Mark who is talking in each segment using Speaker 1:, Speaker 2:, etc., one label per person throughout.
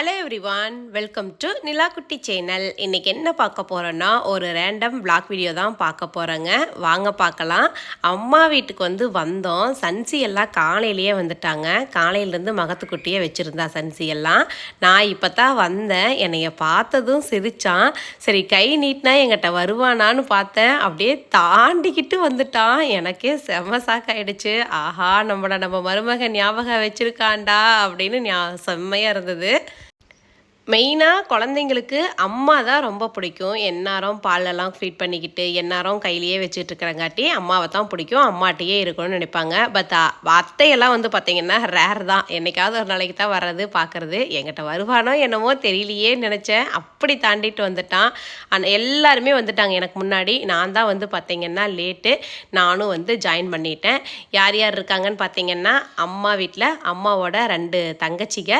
Speaker 1: Hello everyone welcome to Nilakutti channel இன்றைக்கி என்ன பார்க்க போகிறோன்னா ஒரு ரேண்டம் பிளாக் வீடியோ தான் பார்க்க போகிறோங்க வாங்க பார்க்கலாம். அம்மா வீட்டுக்கு வந்து வந்தோம். சன்சி எல்லாம் காலையிலேயே வந்துட்டாங்க. காலையிலேருந்து மகத்துக்குட்டியே வச்சுருந்தா சன்சி எல்லாம். நான் இப்போ தான் வந்தேன். என்னைய பார்த்ததும் சிரித்தான் சரி கை நீட்டினா எங்கிட்ட வருவானான்னு பார்த்தேன். அப்படியே தாண்டிக்கிட்டு வந்துட்டான். எனக்கே செம்ம சாக்காயிடுச்சு ஆஹா நம்மளை நம்ம மருமகன் ஞாபகம் வச்சுருக்காண்டா அப்படின்னு ஞா செம்மையாக இருந்தது. மெயினாக குழந்தைங்களுக்கு அம்மா தான் ரொம்ப பிடிக்கும். எந்நேரம் பாலெல்லாம் ஃபீட் பண்ணிக்கிட்டு எந்நேரம் கையிலேயே வச்சுட்டு இருக்கிறங்காட்டி அம்மாவை தான் பிடிக்கும். அம்மாட்டையே இருக்கணும்னு நினைப்பாங்க. பட் அத்தையெல்லாம் வந்து பார்த்திங்கன்னா ரேர் தான். என்னைக்காவது ஒரு நாளைக்கு தான் வர்றது பார்க்குறது எங்கிட்ட வருவானோ என்னமோ தெரியலையே நினச்சேன். அப்படி தாண்டிட்டு வந்துட்டான். ஆனால் எல்லாருமே வந்துட்டாங்க எனக்கு முன்னாடி. நான் தான் வந்து பார்த்திங்கன்னா லேட்டு நானும் வந்து ஜாயின் பண்ணிட்டேன். யார் யார் இருக்காங்கன்னு பார்த்திங்கன்னா அம்மா வீட்டில் அம்மாவோட ரெண்டு தங்கச்சிங்க.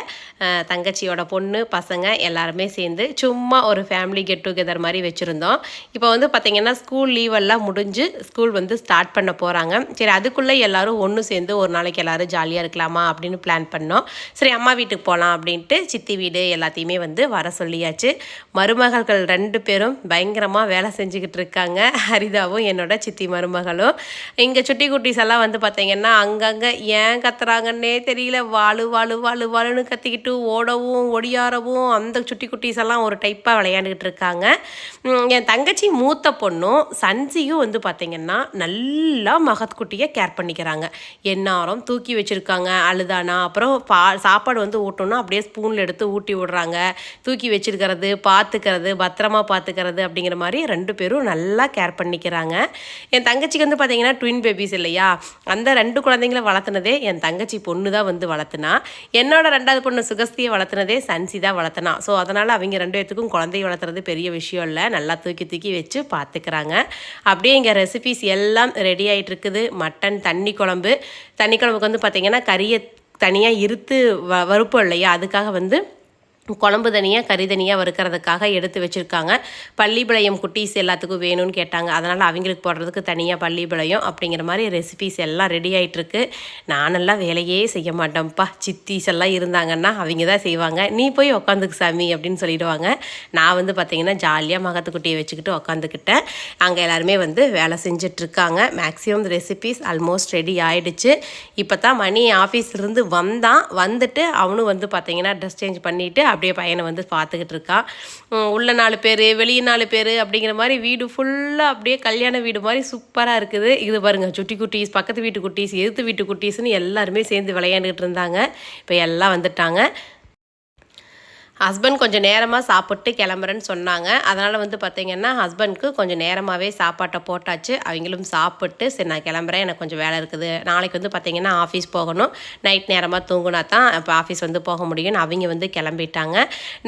Speaker 1: தங்கச்சியோட பொண்ணு பசங்க எல்லாருமே சேர்ந்து சும்மா ஒரு ஃபேமிலி கெட் டுகெதர் மாதிரி வச்சுருந்தோம். இப்போ வந்து பார்த்திங்கன்னா ஸ்கூல் லீவ் எல்லாம் முடிஞ்சு ஸ்கூல் வந்து ஸ்டார்ட் பண்ண போகிறாங்க சரி அதுக்குள்ளே எல்லாரும் ஒன்று சேர்ந்து ஒரு நாளைக்கு எல்லாரும் ஜாலியாக இருக்கலாமா அப்படின்னு பிளான் பண்ணோம். சரி அம்மா வீட்டுக்கு போகலாம் அப்படின்ட்டு சித்தி வீடு எல்லாத்தையுமே வந்து வர சொல்லியாச்சு. மருமகள்கள் ரெண்டு பேரும் பயங்கரமாக வேலை செஞ்சுக்கிட்டு இருக்காங்க. ஹரிதாவும் என்னோட சித்தி மருமகளும். இங்கே சுட்டி குட்டீஸ் எல்லாம் வந்து பார்த்தீங்கன்னா அங்கங்கே ஏன் கத்துறாங்கன்னே தெரியல. வாழு வாழு வாழு வாழுன்னு கத்திக்கிட்டு ஓடவும் ஒடியாரவும் அந்த சுட்டி குட்டீஸ் எல்லாம் ஒரு டைப்பாக விளையாண்டுக்கிட்டு இருக்காங்க. என் தங்கச்சி மூத்த பொண்ணும் சன்சியும் வந்து பார்த்தீங்கன்னா நல்லா மகத் குட்டியை கேர் பண்ணிக்கிறாங்க. எந்நேரம் தூக்கி வச்சுருக்காங்க அழுதானா அப்புறம் பா சாப்பாடு வந்து ஊட்டணும்னா அப்படியே ஸ்பூனில் எடுத்து ஊட்டி விடுறாங்க. தூக்கி வச்சிருக்கிறது பார்த்துக்கிறது பத்திரமா பார்த்துக்கிறது அப்படிங்கிற மாதிரி ரெண்டு பேரும் நல்லா கேர் பண்ணிக்கிறாங்க. என் தங்கச்சிக்கு வந்து பார்த்தீங்கன்னா ட்வின் பேபிஸ் இல்லையா? அந்த ரெண்டு குழந்தைங்கள வளர்த்துனதே என் தங்கச்சி பொண்ணு தான் வந்து வளர்த்துனா. என்னோட ரெண்டாவது பொண்ணு சுகஸ்தியை வளர்த்துனதே சன்சி தான் வளர்த்து வளர்த்துனா. ஸோ அதனால் அவங்க ரெண்டு பேர்த்துக்கும் குழந்தைய வளர்த்துறது பெரிய விஷயம் இல்லை. நல்லா தூக்கி தூக்கி வச்சு பார்த்துக்கிறாங்க அப்படியே இங்கே ரெசிபிஸ் எல்லாம் ரெடி ஆகிட்டுருக்குது மட்டன் தண்ணி குழம்பு. தண்ணி குழம்புக்கு வந்து பார்த்திங்கன்னா கறியை தனியாக இருத்து வ வறுப்போம் இல்லையா? அதுக்காக வந்து குழம்பு தனியாக கறி தனியாக வறுக்கிறதுக்காக எடுத்து வச்சுருக்காங்க. பள்ளிப்பாளையம் குட்டீஸ் எல்லாத்துக்கும் வேணும்னு கேட்டாங்க. அதனால் அவங்களுக்கு போடுறதுக்கு தனியாக பள்ளிப்பாளையம் அப்படிங்கிற மாதிரி ரெசிபிஸ் எல்லாம் ரெடி ஆகிட்டுருக்கு நானெல்லாம் வேலையே செய்ய மாட்டேன்ப்பா. சித்திஸ் எல்லாம் இருந்தாங்கன்னா அவங்க தான் செய்வாங்க. நீ போய் உக்காந்துக்கு சாமி அப்படின்னு சொல்லிடுவாங்க. நான் வந்து பார்த்திங்கன்னா ஜாலியாக மகத்துக்குட்டியை வச்சுக்கிட்டு உக்காந்துக்கிட்டேன். அங்கே எல்லாருமே வந்து வேலை செஞ்சிட்ருக்காங்க மேக்ஸிமம் ரெசிபிஸ் ஆல்மோஸ்ட் ரெடி ஆகிடுச்சு இப்போ தான் மணி ஆஃபீஸ்லேருந்து வந்தான். வந்துட்டு அவனும் வந்து பார்த்தீங்கன்னா ட்ரெஸ் சேஞ்ச் பண்ணிவிட்டு அப்படியே பையனை வந்து பார்த்துக்கிட்டு இருக்கான் உள்ள நாலு பேர் வெளியே நாலு பேர் அப்படிங்கிற மாதிரி வீடு ஃபுல்லாக அப்படியே கல்யாண வீடு மாதிரி சூப்பராக இருக்குது. இது பாருங்கள் சுட்டி குட்டீஸ் பக்கத்து வீட்டு குட்டீஸ் எதிர்த்து வீட்டு குட்டீஸ்னு எல்லாருமே சேர்ந்து விளையாண்டுக்கிட்டு இருந்தாங்க. இப்போ எல்லாம் வந்துட்டாங்க. ஹஸ்பண்ட் கொஞ்சம் நேரமாக சாப்பிட்டு கிளம்புறேன்னு சொன்னாங்க. அதனால் வந்து பார்த்தீங்கன்னா ஹஸ்பண்ட்க்கு கொஞ்சம் நேரமாகவே சாப்பாட்டை போட்டாச்சு. அவங்களும் சாப்பிட்டு சரி நான் கிளம்புறேன் எனக்கு கொஞ்சம் வேலை இருக்குது. நாளைக்கு வந்து பார்த்தீங்கன்னா ஆஃபீஸ் போகணும். நைட் நேரமாக தூங்குனா தான் இப்போ ஆஃபீஸ் வந்து போக முடியும்னு அவங்க வந்து கிளம்பிட்டாங்க.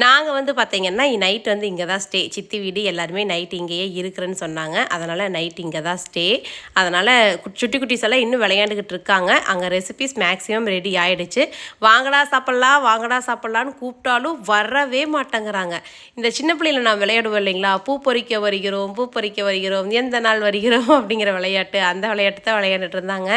Speaker 1: நாங்கள் வந்து பார்த்தீங்கன்னா நைட் வந்து இங்கே தான் ஸ்டே சித்தி வீடு எல்லாருமே நைட் இங்கேயே இருக்கிறேன்னு சொன்னாங்க. அதனால் நைட் இங்கே தான் ஸ்டே அதனால் சுட்டி குட்டிஸ் எல்லாம் இன்னும் விளையாண்டுக்கிட்டு இருக்காங்க. அங்கே ரெசிபிஸ் மேக்ஸிமம் ரெடி ஆகிடுச்சு வாங்கடா சாப்பிட்லாம் வாங்கடா சாப்பிட்லான்னு கூப்பிட்டாலும் வரவே மாட்டேங்கிறாங்க. இந்த சின்ன பிள்ளையில நான் விளையாடுவோம் இல்லைங்களா? பூ பொறிக்க வருகிறோம் பூ பொறிக்க வருகிறோம் எந்த நாள் வருகிறோம் அப்படிங்கிற விளையாட்டு அந்த விளையாட்டு தான் விளையாண்டுட்டு இருந்தாங்க.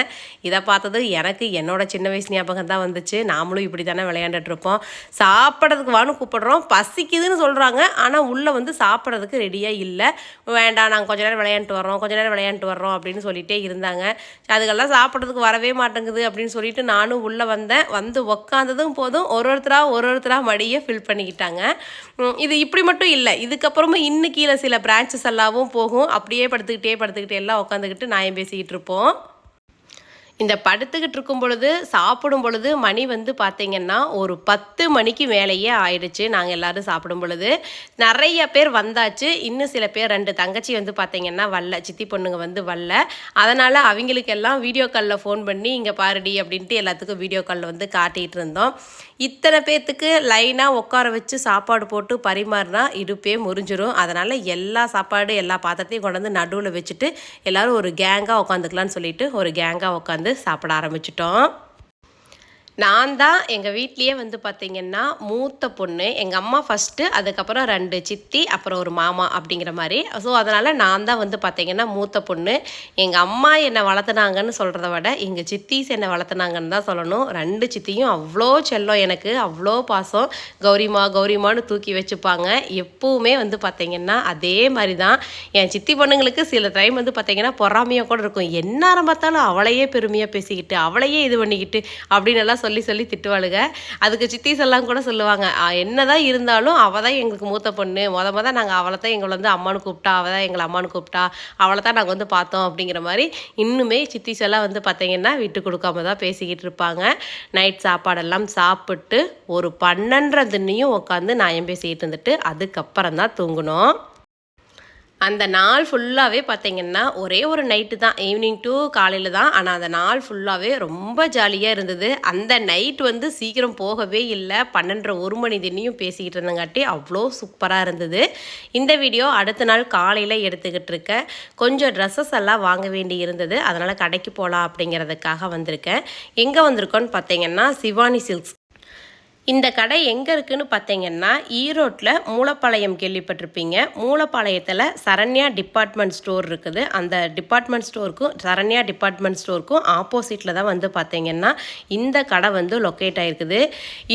Speaker 1: இதை பார்த்தது எனக்கு என்னோட சின்ன வயசு ஞாபகம் தான் வந்துச்சு. நாமளும் இப்படி தானே விளையாண்டுட்டு இருப்போம். சாப்பிட்றதுக்கு வான்னு கூப்பிடுறோம். பசிக்குதுன்னு சொல்கிறாங்க ஆனால் உள்ளே வந்து சாப்பிட்றதுக்கு ரெடியாக இல்லை. வேண்டாம் நாங்கள் கொஞ்ச நேரம் விளையாண்டுட்டு வர்றோம் கொஞ்ச நேரம் விளையாண்டுட்டு வர்றோம் அப்படின்னு சொல்லிகிட்டே இருந்தாங்க. அதுக்கெல்லாம் சாப்பிட்றதுக்கு வரவே மாட்டேங்குது அப்படின்னு சொல்லிட்டு நானும் உள்ளே வந்தேன். வந்து உக்காந்ததும் போதும். ஒரு ஒருத்தராக ஒரு ஒருத்தராக மடியை ஃபில் பண்ணி பண்ணிக்கிட்டாங்க. இது இப்படி மட்டும் இல்லை. இதுக்கப்புறமா இன்னும் கீழே சில பிரான்ச்சஸ் எல்லாவும் போகும். அப்படியே படுத்துக்கிட்டே படுத்துக்கிட்டே எல்லாம் உட்காந்துக்கிட்டு நாயம் பேசிக்கிட்டு இருப்போம். இந்த படுத்துக்கிட்டு இருக்கும் பொழுது சாப்பிடும் பொழுது மணி வந்து பார்த்தீங்கன்னா ஒரு பத்து மணிக்கு மேலேயே ஆயிடுச்சு. நாங்கள் எல்லாரும் சாப்பிடும் பொழுது. நிறைய பேர் வந்தாச்சு. இன்னும் சில பேர் ரெண்டு தங்கச்சி வந்து பார்த்தீங்கன்னா வரல. சித்தி பொண்ணுங்க வந்து வரல. அதனால் அவங்களுக்கெல்லாம் வீடியோ காலில் ஃபோன் பண்ணி இங்கே பாருடி அப்படின்ட்டு எல்லாத்துக்கும் வீடியோ காலில் வந்து காட்டிகிட்டு இருந்தோம். இத்தனை பேர்த்துக்கு லைனாக உட்கார வச்சு சாப்பாடு போட்டு பரிமாறினா இடுப்பே முறிஞ்சிரும். அதனால் எல்லா சாப்பாடு எல்லா பாத்திரத்தையும் கொண்டு வந்து நடுவில் வச்சுட்டு எல்லாரும் ஒரு கேங்காக உட்காந்துக்கலான்னு சொல்லிட்டு ஒரு கேங்காக உட்காந்து சாப்பிட ஆரம்பிச்சிட்டோம். நான் தான் எங்கள் வீட்லேயே வந்து பார்த்தீங்கன்னா மூத்த பொண்ணு. எங்கள் அம்மா ஃபஸ்ட்டு அதுக்கப்புறம் ரெண்டு சித்தி அப்புறம் ஒரு மாமா அப்படிங்கிற மாதிரி. ஸோ அதனால் நான் தான் வந்து பார்த்தீங்கன்னா மூத்த பொண்ணு. எங்கள் அம்மா என்னை வளர்த்துனாங்கன்னு சொல்கிறத விட எங்கள் சித்திஸ் என்னை வளர்த்துனாங்கன்னு தான் சொல்லணும். ரெண்டு சித்தியும் அவ்வளோ செல்லம் எனக்கு அவ்வளோ பாசம். கௌரிமா கௌரிமான்னு தூக்கி வச்சுப்பாங்க. எப்போவுமே வந்து பார்த்தீங்கன்னா அதே மாதிரி தான் என் சித்தி பொண்ணுங்களுக்கு சில டைம் வந்து பார்த்தீங்கன்னா பொறாமையாக கூட இருக்கும். என்ன பார்த்தாலும் அவளையே பெருமையாக பேசிக்கிட்டு அவளையே இது பண்ணிக்கிட்டு அப்படின்னு எல்லாம் சொல்லி சொல்லி திட்டுவாளுங்க அதுக்கு சித்திஸ் எல்லாம் கூட சொல்லுவாங்க என்னதான் இருந்தாலும் அவள் தான் எங்களுக்கு மூத்த பொண்ணு. மொத மொதல் நாங்கள் அவளை தான் எங்களை வந்து அம்மானு கூப்பிட்டா அவள் தான் எங்களை அம்மானு கூப்பிட்டா அவளை தான் நாங்கள் வந்து பார்த்தோம் அப்படிங்கிற மாதிரி இன்னுமே சித்திஸ் எல்லாம் வந்து பார்த்தீங்கன்னா விட்டு கொடுக்காம தான் பேசிக்கிட்டு இருப்பாங்க. நைட் சாப்பாடெல்லாம் சாப்பிட்டு ஒரு பன்னெண்டரைன்னையும் உட்காந்து நான் பேசிக்கிட்டு இருந்துட்டு அதுக்கப்புறம் தான் தூங்கணும் அந்த நாள் ஃபுல்லாகவே பார்த்தீங்கன்னா ஒரே ஒரு நைட்டு தான். ஈவினிங் டு காலையில் தான். ஆனால் அந்த நாள் ஃபுல்லாகவே ரொம்ப ஜாலியாக இருந்தது. அந்த நைட் வந்து சீக்கிரம் போகவே இல்லை. பன்னெண்டரை ஒரு மணி தினியும் பேசிக்கிட்டு இருந்தங்காட்டி அவ்வளோ சூப்பராக இருந்தது. இந்த வீடியோ அடுத்த நாள் காலையில் எடுத்துக்கிட்டு இருக்கேன் கொஞ்சம் ட்ரெஸ்ஸஸ் எல்லாம் வாங்க வேண்டி இருந்தது. அதனால் கடைக்கு போகலாம் அப்படிங்கிறதுக்காக வந்திருக்கேன். எங்கே வந்திருக்கோன்னு பார்த்தீங்கன்னா சிவானி சில்க்ஸ் இந்த கடை எங்கே இருக்குன்னு பார்த்தீங்கன்னா ஈரோட்டில் மூலப்பாளையம் கேள்விப்பட்டிருப்பீங்க. மூலப்பாளையத்தில் சரண்யா டிபார்ட்மெண்ட் ஸ்டோர் இருக்குது. அந்த டிபார்ட்மெண்ட் ஸ்டோருக்கும் சரண்யா டிபார்ட்மெண்ட் ஸ்டோருக்கும் ஆப்போசிட்டில் தான் வந்து பார்த்தீங்கன்னா இந்த கடை வந்து லொக்கேட் ஆகிருக்குது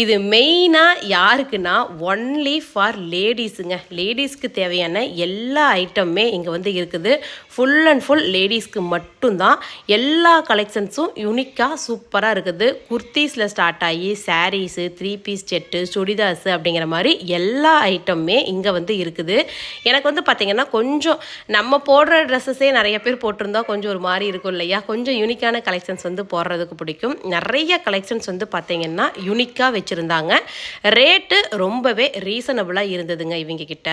Speaker 1: இது மெயினாக யாருக்குன்னா ஒன்லி ஃபார் லேடிஸுங்க லேடிஸ்க்கு தேவையான எல்லா ஐட்டமுமே இங்கே வந்து இருக்குது. ஃபுல் அண்ட் ஃபுல் லேடிஸ்க்கு மட்டும்தான். எல்லா கலெக்ஷன்ஸும் யூனிக்காக சூப்பராக இருக்குது. குர்த்தீஸில் ஸ்டார்ட் ஆகி saris three piece set chudidars அப்படிங்கிற மாதிரி எல்லா ஐட்டமுமே இங்கே வந்து இருக்குது. எனக்கு வந்து பார்த்திங்கன்னா கொஞ்சம் நம்ம போடுற ட்ரெஸ்ஸஸே நிறைய பேர் போட்டிருந்தா கொஞ்சம் ஒரு மாதிரி இருக்கும் இல்லையா? கொஞ்சம் யூனிக்கான கலெக்ஷன்ஸ் வந்து போடுறதுக்கு பிடிக்கும். நிறைய கலெக்ஷன்ஸ் வந்து பார்த்திங்கன்னா யூனிக்காக வச்சுருந்தாங்க. ரேட்டு ரொம்பவே ரீசனபுளாக இருந்ததுங்க இவங்க கிட்ட.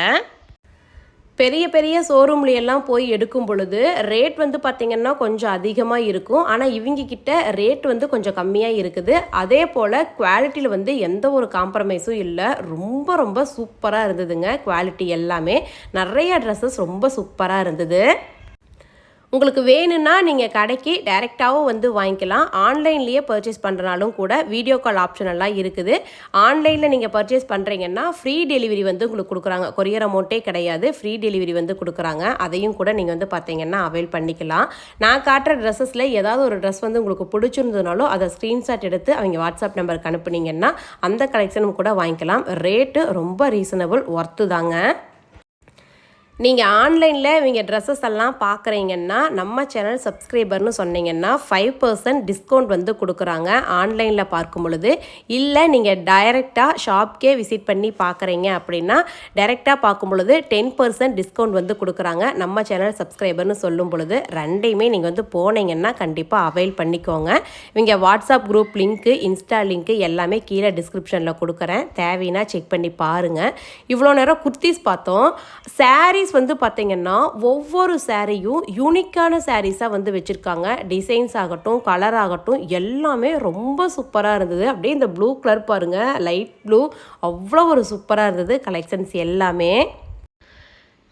Speaker 1: பெரிய பெரிய ஷோரூம்ல எல்லாம் போய் எடுக்கும் பொழுது ரேட் வந்து பார்த்திங்கன்னா கொஞ்சம் அதிகமாக இருக்கும். ஆனால் இவங்க கிட்ட ரேட் வந்து கொஞ்சம் கம்மியாக இருக்குது. அதே போல் குவாலிட்டியில் வந்து எந்த ஒரு காம்ப்ரமைஸும் இல்லை. ரொம்ப ரொம்ப சூப்பராக இருந்ததுங்க குவாலிட்டி எல்லாமே. நிறைய ட்ரெஸ்ஸஸ் ரொம்ப சூப்பராக இருந்தது. உங்களுக்கு வேணும்னா நீங்கள் கடைக்கு டைரெக்டாகவும் வந்து வாங்கிக்கலாம். ஆன்லைன்லேயே பர்ச்சேஸ் பண்ணுறனாலும் கூட வீடியோ கால் ஆப்ஷன் எல்லாம் இருக்குது. ஆன்லைனில் நீங்கள் பர்ச்சேஸ் பண்ணுறீங்கன்னா ஃப்ரீ டெலிவரி வந்து உங்களுக்கு கொடுக்குறாங்க. கொரியர் அமௌண்ட்டே கிடையாது. ஃப்ரீ டெலிவரி வந்து கொடுக்குறாங்க. அதையும் கூட நீங்கள் வந்து பார்த்தீங்கன்னா அவைல் பண்ணிக்கலாம். நான் காட்டுற ட்ரெஸ்ஸஸில் ஏதாவது ஒரு ட்ரெஸ் வந்து உங்களுக்கு பிடிச்சிருந்ததுனாலும் அதை ஸ்க்ரீன்ஷாட் எடுத்து அவங்க வாட்ஸ்அப் நம்பருக்கு அனுப்புனீங்கன்னா அந்த கலெக்ஷனும் கூட வாங்கிக்கலாம். ரேட்டு ரொம்ப ரீசனபிள் ஒர்த்து தாங்க. நீங்கள் ஆன்லைனில் இவங்க ட்ரெஸ்ஸஸ் எல்லாம் பார்க்குறீங்கன்னா நம்ம சேனல் சப்ஸ்கிரைபர்னு சொன்னீங்கன்னா ஃபைவ் பர்சன்ட் டிஸ்கவுண்ட் வந்து கொடுக்குறாங்க ஆன்லைனில் பார்க்கும் பொழுது. இல்லை நீங்கள் டைரெக்டாக ஷாப்கே விசிட் பண்ணி பார்க்குறீங்க அப்படின்னா டைரெக்டாக பார்க்கும் பொழுது டென் பர்சன்ட் டிஸ்கவுண்ட் வந்து கொடுக்குறாங்க நம்ம சேனல் சப்ஸ்கிரைபர்னு சொல்லும் பொழுது. ரெண்டையுமே நீங்கள் வந்து போனீங்கன்னா கண்டிப்பாக அவைல் பண்ணிக்கோங்க. இவங்க WhatsApp group link insta link எல்லாமே கீழே டிஸ்கிரிப்ஷனில் கொடுக்குறேன். தேவைன்னா செக் பண்ணி பாருங்கள் இவ்வளோ நேரம் குர்த்திஸ் பார்த்தோம். சாரீஸ் வந்து பார்த்திங்கன்னா ஒவ்வொரு சாரியும் யூனிக்கான சாரீஸாக வந்து வச்சுருக்காங்க. டிசைன்ஸ் ஆகட்டும் கலர் ஆகட்டும் எல்லாமே ரொம்ப சூப்பராக இருந்தது. அப்படியே இந்த ப்ளூ கலர் பாருங்கள் லைட் ப்ளூ அவ்வளோ ஒரு சூப்பராக இருந்தது கலெக்ஷன்ஸ் எல்லாமே.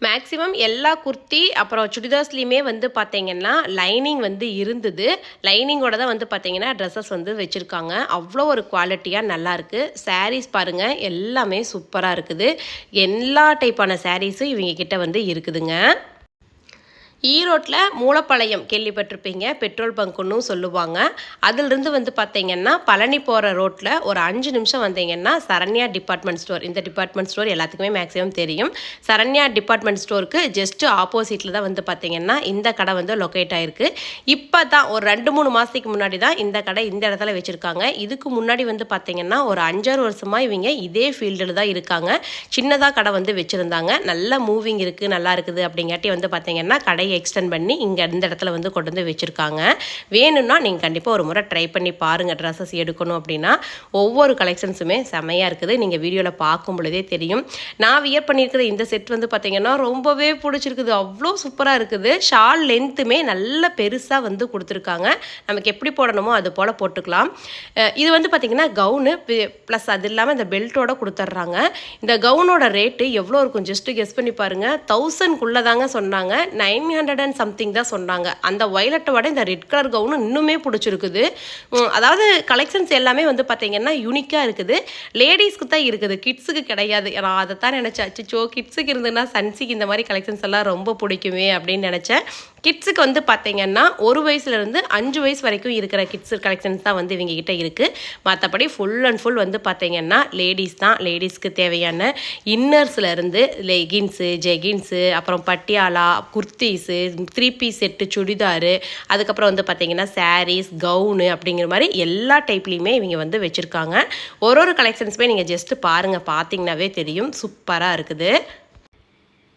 Speaker 1: மேக்ஸிமம் எல்லா குர்த்தி அப்புறம் சுடிதாஸ்லேயுமே வந்து பார்த்தீங்கன்னா லைனிங் வந்து இருந்தது. லைனிங்கோட தான் வந்து பார்த்தீங்கன்னா ட்ரெஸ்ஸஸ் வந்து வச்சுருக்காங்க. அவ்வளோ ஒரு குவாலிட்டியாக நல்லாயிருக்கு சாரீஸ் பாருங்கள் எல்லாமே சூப்பராக இருக்குது. எல்லா டைப்பான சாரீஸும் இவங்க கிட்ட வந்து இருக்குதுங்க. ஈரோட்டில் மூலப்பாளையம் கேள்விப்பட்டிருப்பீங்க பெட்ரோல் பங்க்குன்னு சொல்லுவாங்க. அதிலிருந்து வந்து பார்த்தீங்கன்னா பழனி போகிற ரோட்டில் ஒரு அஞ்சு நிமிஷம் வந்தீங்கன்னா சரண்யா டிபார்ட்மெண்ட் ஸ்டோர். இந்த டிபார்ட்மெண்ட் ஸ்டோர் எல்லாத்துக்குமே மேக்ஸிமம் தெரியும். சரண்யா டிபார்ட்மெண்ட் ஸ்டோருக்கு ஜஸ்ட்டு ஆப்போசிட்டில் தான் வந்து பார்த்தீங்கன்னா இந்த கடை வந்து லொக்கேட் ஆகிருக்கு இப்போ தான் ஒரு ரெண்டு மூணு மாதத்துக்கு முன்னாடி தான் இந்த கடை இந்த இடத்துல வச்சுருக்காங்க. இதுக்கு முன்னாடி வந்து பார்த்தீங்கன்னா ஒரு அஞ்சாறு வருஷமாக இவங்க இதே ஃபீல்டில் தான் இருக்காங்க. சின்னதாக கடை வந்து வச்சுருந்தாங்க. நல்ல மூவிங் இருக்குது நல்லா இருக்குது அப்படிங்காட்டி வந்து பார்த்தீங்கன்னா கையை எக்ஸ்டெண்ட் பண்ணி இங்கே இந்த இடத்துல வந்து கொண்டு வந்து வச்சுருக்காங்க. வேணும்னா நீங்கள் கண்டிப்பாக ஒரு முறை ட்ரை பண்ணி பாருங்கள் ட்ரெஸ்ஸஸ் எடுக்கணும் அப்படின்னா. ஒவ்வொரு கலெக்ஷன்ஸுமே செமையாக இருக்குது. நீங்கள் வீடியோவில் பார்க்கும் பொழுதே தெரியும். நான் வியர் பண்ணியிருக்கிற இந்த செட் வந்து பார்த்தீங்கன்னா ரொம்பவே பிடிச்சிருக்குது. அவ்வளோ சூப்பராக இருக்குது. ஷால் லென்த்துமே நல்ல பெருசாக வந்து கொடுத்துருக்காங்க. நமக்கு எப்படி போடணுமோ அது போல் போட்டுக்கலாம். இது வந்து பார்த்திங்கன்னா கவுனு ப்ளஸ் அது இல்லாமல் இந்த பெல்ட்டோட கொடுத்துட்றாங்க இந்த கவுனோட ரேட்டு எவ்வளோ இருக்கும்? ஜஸ்ட்டு கெஸ் பண்ணி பாருங்கள் தௌசண்ட்குள்ளே தாங்க சொன்னாங்க. நைன் ஹண்ட்ரட் அண்ட் சம்திங் தான் சொன்னாங்க. அந்த வயலட்டை விட இந்த ரெட் கலர் கவுனு இன்னுமே பிடிச்சிருக்குது. அதாவது கலெக்ஷன்ஸ் எல்லாமே வந்து பார்த்தீங்கன்னா யூனிக்காக இருக்குது. லேடிஸ்க்கு தான் இருக்குது கிட்ஸுக்கு கிடையாது. நான் அதை தான் நினச்சேன். அச்சோ கிட்ஸுக்கு இருந்ததுன்னா சன்சிக்கு இந்த மாதிரி கலெக்ஷன்ஸ் எல்லாம் ரொம்ப பிடிக்குமே அப்படின்னு நினச்சேன். கிட்ஸுக்கு வந்து பார்த்தீங்கன்னா ஒரு வயசுலேருந்து அஞ்சு வயசு வரைக்கும் இருக்கிற கிட்ஸ் கலெக்ஷன்ஸ் தான் வந்து இவங்க கிட்ட இருக்குது மற்றபடி ஃபுல் அண்ட் ஃபுல் வந்து பார்த்தீங்கன்னா லேடிஸ் தான். லேடிஸ்க்கு தேவையான இன்னர்ஸ்லேருந்து லெகின்ஸு ஜெகின்ஸு அப்புறம் Patiala kurtis three piece set chudidar அதுக்கப்புறம் வந்து பார்த்தீங்கன்னா சாரீஸ் கவுனு அப்படிங்கிற மாதிரி எல்லா டைப்லேயுமே இவங்க வந்து வச்சுருக்காங்க. ஒரு ஒரு கலெக்ஷன்ஸுமே நீங்கள் ஜஸ்ட்டு பாருங்கள் பார்த்தீங்கன்னாவே தெரியும். சூப்பராக இருக்குது.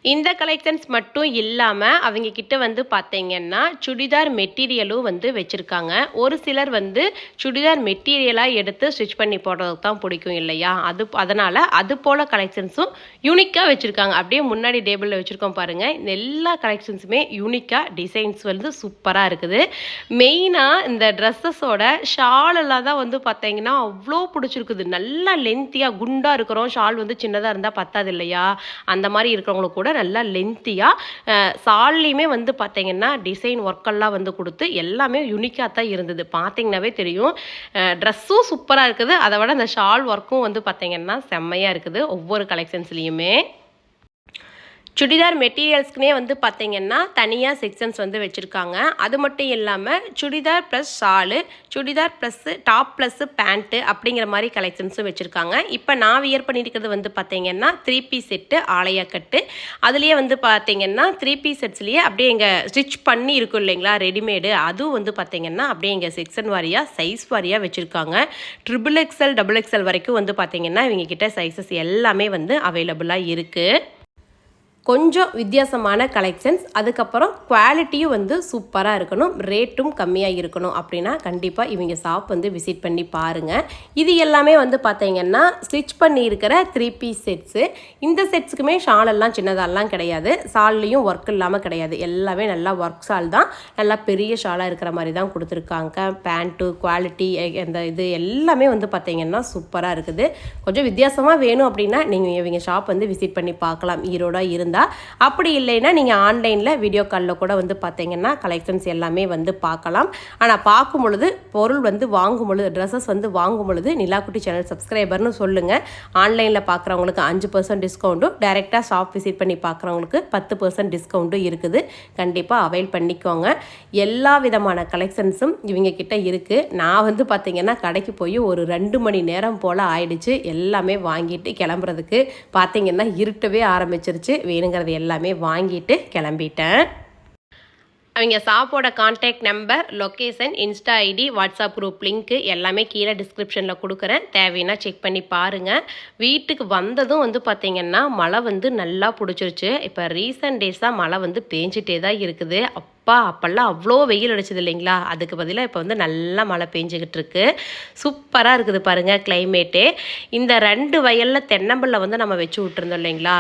Speaker 1: இந்த கலெக்ஷன்ஸ் மட்டும் இல்லாமல் அவங்க கிட்ட வந்து பார்த்தீங்கன்னா சுடிதார் மெட்டீரியலும் வந்து வச்சுருக்காங்க. ஒரு சிலர் வந்து சுடிதார் மெட்டீரியலாக எடுத்து ஸ்டிச் பண்ணி போடுறதுக்கு தான் பிடிக்கும் இல்லையா? அது அதனால் அது போல் கலெக்ஷன்ஸும் யூனிக்காக வச்சுருக்காங்க. அப்படியே முன்னாடி டேபிளில் வச்சுருக்கோம் பாருங்கள் இந்த எல்லா கலெக்ஷன்ஸுமே யூனிக்காக டிசைன்ஸ் வந்து சூப்பராக இருக்குது. மெயினாக இந்த ட்ரெஸ்ஸஸோட ஷாலெல்லாம் தான் வந்து பார்த்தீங்கன்னா அவ்வளோ பிடிச்சிருக்குது. நல்லா லென்த்தியாக குண்டாக இருக்கிறோம். ஷால் வந்து சின்னதாக இருந்தால் பத்தாது இல்லையா? அந்த மாதிரி இருக்கிறவங்களுக்கு கூட நல்லா லென்த்தியாக சால்லையுமே வந்து பார்த்தீங்கன்னா டிசைன் ஒர்க்கெல்லாம் வந்து கொடுத்து எல்லாமே யூனிக்காக தான் இருந்தது. பார்த்தீங்கன்னாவே தெரியும். ட்ரெஸ்ஸும் சூப்பராக இருக்குது. அதை விட அந்த ஷால் ஒர்க்கும் வந்து பார்த்தீங்கன்னா செம்மையாக இருக்குது. ஒவ்வொரு கலெக்ஷன்ஸ்லேயுமே சுடிதார் மெட்டீரியல்ஸ்க்குனே வந்து பார்த்தீங்கன்னா தனியாக செக்ஷன்ஸ் வந்து வச்சுருக்காங்க. அது மட்டும் இல்லாமல் chudidar plus shawl chudidar plus top plus pant அப்படிங்கிற மாதிரி கலெக்ஷன்ஸும் வச்சுருக்காங்க. இப்போ நான் வியர் பண்ணியிருக்கிறது வந்து பார்த்தீங்கன்னா த்ரீ பீஸ் செட்டு ஆலையா கட்டு. அதுலேயே வந்து பார்த்தீங்கன்னா த்ரீ பீஸ் செட்ஸ்லேயே அப்படியே இங்கே ஸ்டிச் பண்ணி இருக்கும் இல்லைங்களா? ரெடிமேடு அதுவும் வந்து பார்த்தீங்கன்னா அப்படியே எங்கள் செக்ஷன் வாரியாக சைஸ் வாரியாக வச்சுருக்காங்க. ட்ரிபிள் எக்ஸல் டபுள் எக்ஸல் வரைக்கும் வந்து பார்த்தீங்கன்னா இவங்க கிட்ட சைஸஸ் எல்லாமே வந்து அவைலபிளாக இருக்குது கொஞ்சம் வித்தியாசமான கலெக்ஷன்ஸ் அதுக்கப்புறம் குவாலிட்டியும் வந்து சூப்பராக இருக்கணும். ரேட்டும் கம்மியாக இருக்கணும் அப்படின்னா கண்டிப்பாக இவங்க ஷாப் வந்து விசிட் பண்ணி பாருங்கள் இது எல்லாமே வந்து பார்த்தீங்கன்னா ஸ்டிச் பண்ணியிருக்கிற த்ரீ பீஸ் செட்ஸு இந்த செட்ஸுக்குமே ஷாலெல்லாம் சின்னதாலாம் கிடையாது. ஷால்லையும் ஒர்க் இல்லாமல் கிடையாது. எல்லாமே நல்லா ஒர்க் ஷால் தான். நல்லா பெரிய ஷாலாக இருக்கிற மாதிரி தான் கொடுத்துருக்காங்க. பேண்ட்டு குவாலிட்டி அந்த இது எல்லாமே வந்து பார்த்தீங்கன்னா சூப்பராக இருக்குது. கொஞ்சம் வித்தியாசமாக வேணும் அப்படின்னா நீங்கள் இவங்க ஷாப் வந்து விசிட் பண்ணி பார்க்கலாம். ஈரோடாக இருந்தால் அப்படி இல்லைன்னா நீங்கள் ஆன்லைனில் வீடியோ காலில் கூட வந்து பார்த்தீங்கன்னா கலெக்ஷன்ஸ் எல்லாமே வந்து பார்க்கலாம் ஆனால் பார்க்கும் பொழுது பொருள் வந்து வாங்கும் பொழுது ட்ரெஸ்ஸஸ் வந்து வாங்கும் பொழுது நிலாக்குட்டி சேனல் சப்ஸ்கிரைபர்னு சொல்லுங்கள் ஆன்லைனில் பார்க்குறவங்களுக்கு அஞ்சு பர்சன்ட் டிஸ்கவுண்ட்டும் டைரெக்டாக ஷாப் விசிட் பண்ணி பார்க்குறவங்களுக்கு பத்து பர்சன்ட் டிஸ்கவுண்ட்டும் இருக்குது. கண்டிப்பாக அவைல் பண்ணிக்கோங்க. எல்லா விதமான கலெக்ஷன்ஸும் இவங்க கிட்ட இருக்குது நான் வந்து பார்த்தீங்கன்னா கடைக்கு போய் ஒரு ரெண்டு மணி நேரம் போல் ஆயிடுச்சு. எல்லாமே வாங்கிட்டு கிளம்புறதுக்கு பார்த்தீங்கன்னா இருட்டவே ஆரம்பிச்சிருச்சு. வேணுங்கிறது எல்லாமே வாங்கிட்டு கிளம்பிட்டேன். அவங்க ஷாப்போட contact number location insta ID WhatsApp group link எல்லாமே கீழே டிஸ்கிரிப்ஷனில் கொடுக்குறேன். தேவைன்னா செக் பண்ணி பாருங்கள் வீட்டுக்கு வந்ததும் வந்து பார்த்திங்கன்னா மழை வந்து நல்லா பிடிச்சிருச்சு. இப்போ ரீசன்ட் டேஸாக மழை வந்து பேஞ்சிட்டே தான் இருக்குது. அப்பா அப்போல்லாம் அவ்வளோ வெயில் அடிச்சது இல்லைங்களா? அதுக்கு பதிலாக இப்போ வந்து நல்லா மழை பெஞ்சிக்கிட்டு இருக்கு. சூப்பராக இருக்குது பாருங்கள் கிளைமேட்டே இந்த ரெண்டு வயலில் தென்னம்பிள்ளை வந்து நம்ம வச்சு விட்டுருந்தோம் இல்லைங்களா?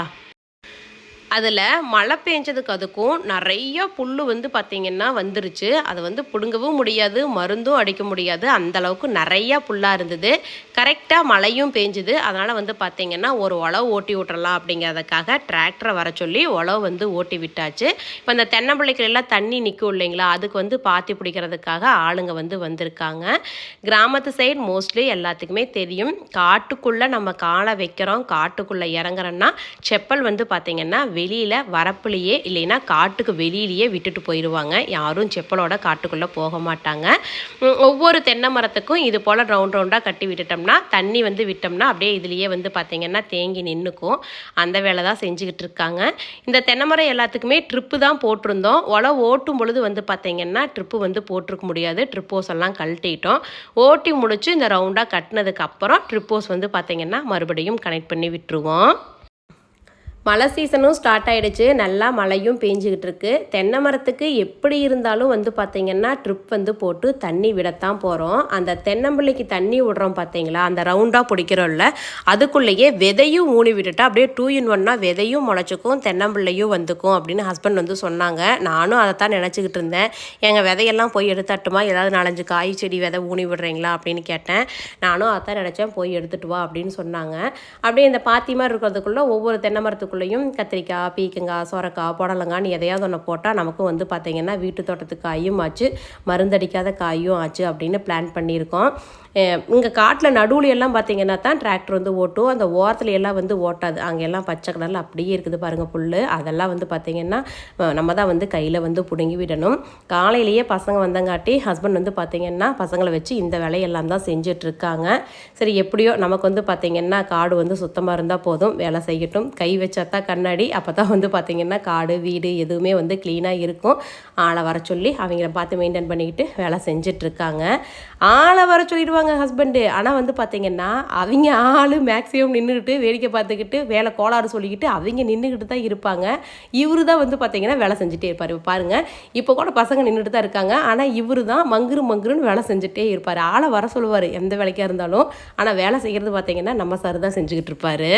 Speaker 1: அதில் மழை பெஞ்சதுக்கு அதுக்கும் நிறைய புல் வந்து பார்த்திங்கன்னா வந்துருச்சு. அதை வந்து பிடுங்கவும் முடியாது மருந்தும் அடிக்க முடியாது. அந்த அளவுக்கு நிறையா புல்லாக இருந்தது. கரெக்டாக மழையும் பேஞ்சுது. அதனால் வந்து பார்த்திங்கன்னா ஒரு உழவு ஓட்டி விட்றலாம் அப்படிங்கிறதுக்காக டிராக்டரை வர சொல்லி உழவு வந்து ஓட்டி விட்டாச்சு. இப்போ இந்த தென்னம்பிள்ளைக்குலலாம் தண்ணி நிற்கும் இல்லைங்களா? அதுக்கு வந்து பாத்தி பிடிக்கிறதுக்காக ஆளுங்க வந்து வந்திருக்காங்க. கிராமத்து சைடு மோஸ்ட்லி எல்லாத்துக்குமே தெரியும். காட்டுக்குள்ளே நம்ம காலை வைக்கிறோம். காட்டுக்குள்ளே இறங்குறோன்னா செப்பல் வந்து பார்த்திங்கன்னா வெளியில் வரப்புலையே இல்லைன்னா காட்டுக்கு வெளியிலேயே விட்டுட்டு போயிடுவாங்க யாரும் செப்பலோட காட்டுக்குள்ளே போக மாட்டாங்க. ஒவ்வொரு தென்னை மரத்துக்கும் இது போல் ரவுண்ட் ரவுண்டாக கட்டி விட்டுட்டோம்னா தண்ணி வந்து விட்டோம்னா அப்படியே இதுலேயே வந்து பார்த்திங்கன்னா தேங்கி நின்றுக்கும் அந்த வேலை தான் செஞ்சுக்கிட்டு இருக்காங்க. இந்த தென்னை மரம் எல்லாத்துக்குமே ட்ரிப்பு தான் போட்டிருந்தோம். உழவு ஓட்டும் பொழுது வந்து பார்த்திங்கன்னா ட்ரிப்பு வந்து போட்டிருக்க முடியாது. ட்ரிப்போஸ் எல்லாம் கழட்டிட்டோம். ஓட்டி முடிச்சு இந்த ரவுண்டாக கட்டினதுக்கப்புறம் ட்ரிப்போஸ் வந்து பார்த்திங்கன்னா மறுபடியும் கனெக்ட் பண்ணி விட்டுருவோம். மழை சீசனும் ஸ்டார்ட் ஆகிடுச்சு நல்லா மழையும் பேஞ்சிக்கிட்டு இருக்கு. தென்னை மரத்துக்கு எப்படி இருந்தாலும் வந்து பார்த்தீங்கன்னா ட்ரிப் வந்து போட்டு தண்ணி விடத்தான் போகிறோம் அந்த தென்னம்பிள்ளைக்கு தண்ணி விடுறோம் பார்த்தீங்களா அந்த ரவுண்டாக பிடிக்கிறோம்ல அதுக்குள்ளேயே விதையும் ஊனி விட்டுட்டா அப்படியே டூ இன் ஒன்னா விதையும் முளைச்சிக்கும் தென்னம்பிள்ளையும் வந்துக்கும் அப்படின்னு ஹஸ்பண்ட் வந்து சொன்னாங்க. நானும் அதை தான் நினச்சிக்கிட்டு இருந்தேன். எங்கள் விதையெல்லாம் போய் எடுத்தாட்டுமா? ஏதாவது நாலஞ்சு காய் செடி விதை ஊனி விடுறீங்களா அப்படின்னு கேட்டேன். நானும் அதை தான் நினச்சேன் போய் எடுத்துட்டு வா அப்படின்னு சொன்னாங்க. அப்படியே இந்த பாத்தி மாதிரி இருக்கிறதுக்குள்ளே ஒவ்வொரு தென்னை மரத்துக்கு தோட்டத்துக்குள்ளேயும் கத்திரிக்காய் பீக்கங்காய் சொரக்காய் புடலங்கான்னு எதையாவது ஒன்று போட்டால் நமக்கும் வந்து பார்த்திங்கன்னா வீட்டு தோட்டத்துக்கு காயும் ஆச்சு மருந்தடிக்காத காயும் ஆச்சு அப்படின்னு பிளான் பண்ணியிருக்கோம். இங்கே காட்டில் நடுவில் எல்லாம் பார்த்தீங்கன்னா தான் டிராக்டர் வந்து ஓட்டும். அந்த ஓரத்துல எல்லாம் வந்து ஓட்டாது. அங்கே எல்லாம் பச்சை கலரில் அப்படியே இருக்குது பாருங்கள் புல் அதெல்லாம் வந்து பார்த்திங்கன்னா நம்ம தான் வந்து கையில் வந்து பிடுங்கி விடணும். காலையிலேயே பசங்க வந்தங்காட்டி ஹஸ்பண்ட் வந்து பார்த்திங்கன்னா பசங்களை வச்சு இந்த வேலையெல்லாம் தான் செஞ்சிட்ருக்காங்க. சரி எப்படியோ நமக்கு வந்து பார்த்திங்கன்னா காடு வந்து சுத்தமாக இருந்தால் போதும். வேலை செய்யட்டும். கை வச்சா தான் கண்ணாடி. அப்போ தான் வந்து பார்த்திங்கன்னா காடு வீடு எதுவுமே வந்து க்ளீனாக இருக்கும். ஆளை வர சொல்லி அவங்கள பார்த்து மெயின்டைன் பண்ணிக்கிட்டு வேலை செஞ்சிட்ருக்காங்க. ஆளை வர சொல்லிடுவாங்க ஹஸ்பண்டு ஆனால் வந்து பார்த்திங்கன்னா அவங்க ஆள் மேக்ஸிமம் நின்றுக்கிட்டு வேடிக்கை பார்த்துக்கிட்டு வேலை கோளாறு சொல்லிக்கிட்டு அவங்க நின்றுக்கிட்டு தான் இருப்பாங்க. இவரு தான் வந்து பார்த்திங்கன்னா வேலை செஞ்சுட்டே இருப்பார். இப்போ பாருங்கள் இப்போ கூட பசங்க நின்றுட்டு தான் இருக்காங்க. ஆனால் இவரு தான் மங்குரு மங்குருன்னு வேலை செஞ்சுட்டே இருப்பார். ஆளை வர சொல்லுவார் எந்த வேலைக்காக இருந்தாலும். ஆனால் வேலை செய்கிறது பார்த்திங்கன்னா நம்ம சார் தான் செஞ்சுக்கிட்டு இருப்பார்.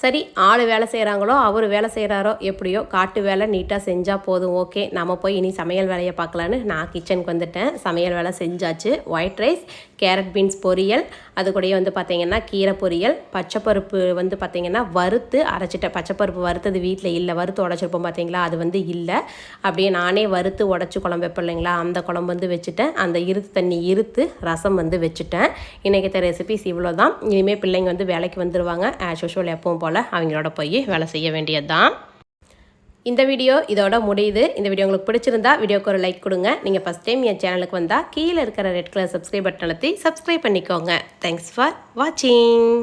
Speaker 1: சரி ஆள் வேலை செய்கிறாங்களோ அவர் வேலை செய்கிறாரோ எப்படியோ காட்டு வேலை நீட்டாக செஞ்சால் போதும் ஓகே. நம்ம போய் இனி சமையல் வேலையை பார்க்கலான்னு நான் கிச்சனுக்கு வந்துட்டேன். சமையல் வேலை செஞ்சாச்சு. ஒயிட் ரைஸ் கேரட் பீன்ஸ் பொரியல் அது கூடயே வந்து பார்த்திங்கன்னா கீரை பொரியல் பச்சைப்பருப்பு வந்து பார்த்திங்கன்னா வறுத்து அரைச்சிட்டேன். பச்சைப்பருப்பு வறுத்தது வீட்டில் இல்லை. வறுத்து உடச்சிருப்போம் பார்த்தீங்களா அது வந்து இல்லை. அப்படியே நானே வறுத்து உடச்சி குழம்பு வைப்பேன் இல்லைங்களா? அந்த குழம்பு வந்து வச்சுட்டேன். அந்த இருத்து தண்ணி இருத்து ரசம் வந்து வச்சுட்டேன். இன்றைக்கி ரெசிபிஸ் இவ்வளோ தான் இனிமேல் பிள்ளைங்க வந்து வேலைக்கு வந்துடுவாங்க ஆஸ் யூஷுவல் எப்பவும் போல் அவங்களோட போய் வேலை செய்ய வேண்டியது தான் இந்த வீடியோ இதோட முடியுது. இந்த வீடியோ உங்களுக்கு பிடிச்சிருந்தா வீடியோக்கு ஒரு லைக் கொடுங்க. நீங்கள் ஃபஸ்ட் டைம் என் சேனலுக்கு வந்தால் கீழே இருக்கிற ரெட் கலர் சப்ஸ்கிரைப் பட்டன் அழுத்தி சப்ஸ்கிரைப் பண்ணிக்கோங்க. தேங்க்ஸ் ஃபார் வாட்சிங்